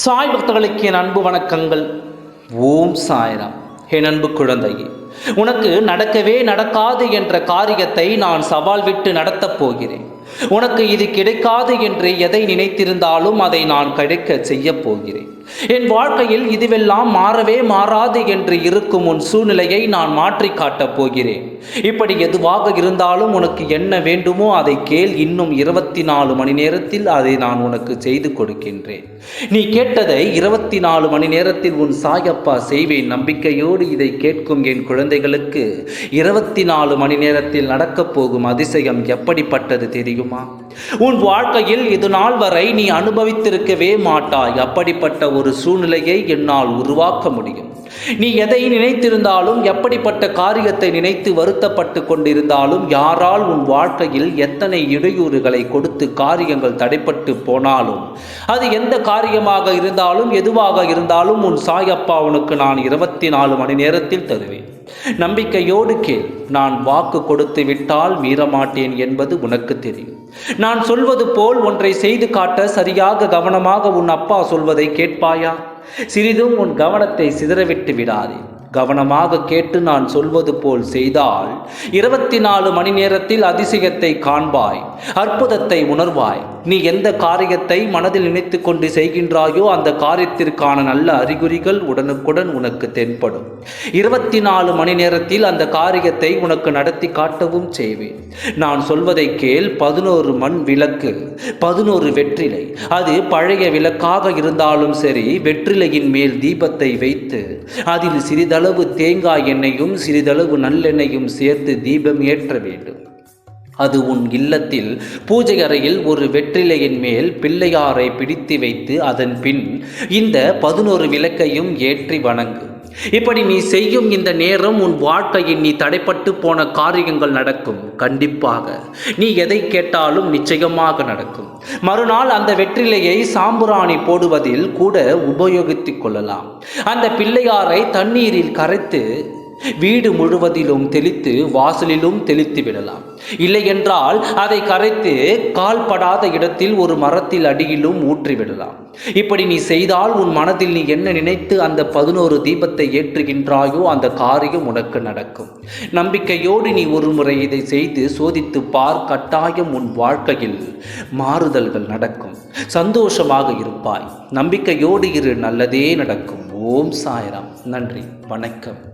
சாய் பக்தர்களுக்கு என் அன்பு வணக்கங்கள். ஓம் சாய்ராம். என் அன்பு குழந்தையே உனக்கு நடக்கவே நடக்காது என்ற காரியத்தை நான் சவால் விட்டு நடத்தப் போகிறேன். உனக்கு இது கிடைக்காது என்று எதை நினைத்திருந்தாலும் அதை நான் கிடைக்க செய்யப் போகிறேன். என் வாழ்க்கையில் இதுவெல்லாம் மாறவே மாறாது என்று இருக்கும் உன் சூழ்நிலையை நான் மாற்றி காட்டப் போகிறேன். இப்படி எதுவாக இருந்தாலும் உனக்கு என்ன வேண்டுமோ அதை கேள். இன்னும் இருபத்தி நாலு மணி நேரத்தில் அதை நான் உனக்கு செய்து கொடுக்கின்றேன். நீ கேட்டதை இருபத்தி நாலு மணி நேரத்தில் உன் சாயப்பா செய்வேன். நம்பிக்கையோடு இதை கேட்கும் என் குழந்தைகளுக்கு இருபத்தி நாலு மணி நேரத்தில் நடக்கப் போகும் அதிசயம் எப்படிப்பட்டது தெரியுமா? உன் வாழ்க்கையில் இது நாள் வரை நீ அனுபவித்திருக்கவே மாட்டாய். அப்படிப்பட்ட ஒரு சூழ்நிலையை என்னால் உருவாக்க முடியும். நீ எதை நினைத்திருந்தாலும் எப்படிப்பட்ட காரியத்தை நினைத்து வருத்தப்பட்டு கொண்டிருந்தாலும் யாரால் உன் வாழ்க்கையில் எத்தனை இடையூறுகளை கொடுத்து காரியங்கள் தடைப்பட்டு போனாலும் அது எந்த காரியமாக இருந்தாலும் எதுவாக இருந்தாலும் உன் சாயப்பா உனக்கு நான் இருபத்தி நாலு மணி நேரத்தில் தருவேன். நம்பிக்கையோடு கேள் நான் வாக்கு கொடுத்து விட்டால் மீறமாட்டேன் என்பது உனக்கு தெரியும். நான் சொல்வது போல் ஒன்றை செய்து காட்ட சரியாக கவனமாக உன் அப்பா சொல்வதை கேட்பாயா? சிறிதும் உன் கவனத்தை சிதறவிட்டு விடாதே. கவனமாக கேட்டு நான் சொல்வது போல் செய்தால் இருபத்தி நாலு மணி நேரத்தில் அதிசயத்தை காண்பாய் அற்புதத்தை உணர்வாய். நீ எந்த காரியத்தை மனதில் நினைத்து கொண்டு செய்கின்றாயோ அந்த காரியத்திற்கான நல்ல அறிகுறிகள் உடனுக்குடன் உனக்கு தென்படும். இருபத்தி நாலு மணி நேரத்தில் அந்த காரியத்தை உனக்கு நடத்தி காட்டவும் செய்வேன். நான் சொல்வதை கேள் பதினோரு மண் விளக்கு பதினோரு வெற்றிலை. அது பழைய விளக்காக இருந்தாலும் சரி வெற்றிலையின் மேல் தீபத்தை வைத்து அதில் சிறிதளவு தேங்காய் எண்ணெயும் சிறிதளவு நல்லெண்ணெயும் சேர்த்து தீபம் ஏற்ற வேண்டும். அது உன் இல்லத்தில் பூஜை அறையில் ஒரு வெற்றிலையின் மேல் பிள்ளையாரை பிடித்து வைத்து அதன் பின் இந்த பதினோரு விளக்கையும் ஏற்றி வணங்கு. இப்படி நீ செய்யும் இந்த நேரம் உன் வாழ்க்கையில் நீ தடைப்பட்டு போன காரியங்கள் நடக்கும். கண்டிப்பாக. நீ எதை கேட்டாலும் நிச்சயமாக நடக்கும். மறுநாள் அந்த வெற்றிலையை சாம்புராணி போடுவதில் கூட உபயோகித்துக் கொள்ளலாம். அந்த பிள்ளையாரை தண்ணீரில் கரைத்து வீடு முழுவதிலும் தெளித்து வாசலிலும் தெளித்து விடலாம். இல்லை என்றால் அதை கரைத்து கால்படாத இடத்தில் ஒரு மரத்தில் அடியிலும் ஊற்றி விடலாம். இப்படி நீ செய்தால் உன் மனதில் நீ என்ன நினைத்து அந்த பதினோரு தீபத்தை ஏற்றுகின்றாயோ அந்த காரியம் உனக்கு நடக்கும். நம்பிக்கையோடு நீ ஒரு முறை இதை செய்து சோதித்து பார் கட்டாயம் உன் வாழ்க்கையில் மாறுதல்கள் நடக்கும். சந்தோஷமாக இருப்பாய். நம்பிக்கையோடு இரு நல்லதே நடக்கும். ஓம் சாய்ராம். நன்றி. வணக்கம்.